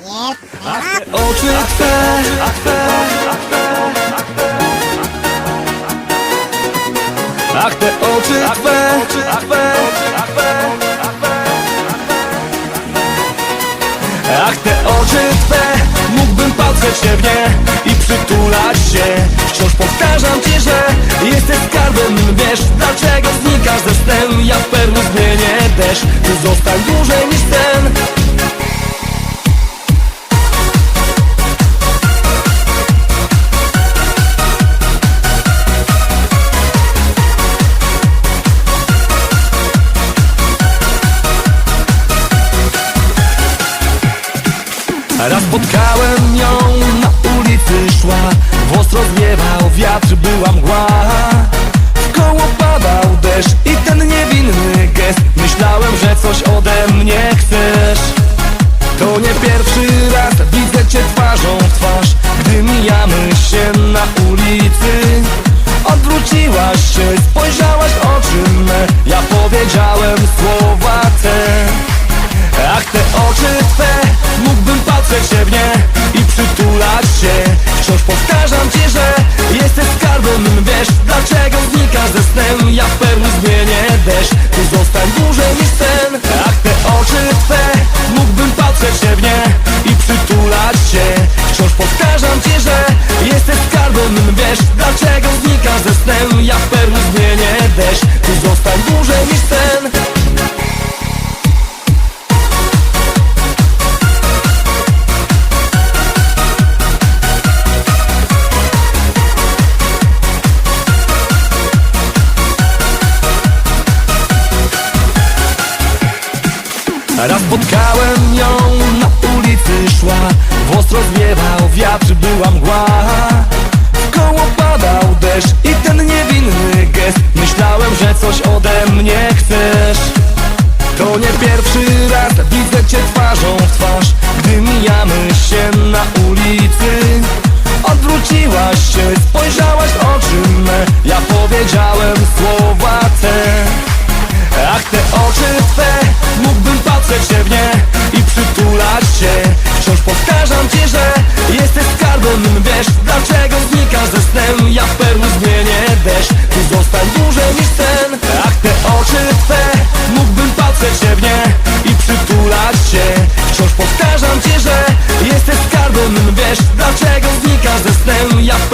Oczy twe, twe, Ach te oczy twe, ach Ach te oczy twe, mógłbym patrzeć się w nie i przytulać się. Wciąż powtarzam ci, że jesteś skarbem, wiesz Dlaczego znikasz ze snem, ja w perły zmienię deszcz. Ty zostań Raz spotkałem ją na ulicy szła Włos rozwiewał wiatr, była mgła. W koło padał deszcz i ten niewinny gest. Myślałem, że coś ode mnie chcesz. To nie pierwszy raz widzę cię twarzą w twarz Gdy mijamy i przytulać się. Wciąż powtarzam ci, że jesteś skarbem, wiesz Dlaczego znikasz ze snem, ja w perły zmienię deszcz. Ty zostań dłużej niż sen. Ach te oczy twe, mógłbym patrzeć się w nie i przytulać się. Wciąż powtarzam ci, że jesteś skarbem, wiesz Dlaczego znikasz ze snem, ja w perły zmienię deszcz Raz spotkałem ją na ulicy szła Włos rozwiewał wiatr, była mgła. W koło padał deszcz i ten niewinny gest. Myślałem, że coś ode mnie chcesz. To nie pierwszy raz widzę cię twarzą w twarz Gdy mijamy się na ulicy. Odwróciłaś się, spojrzałaś oczy me. Ja powiedziałem Wiesz, dlaczego znikasz ze snem? Ja w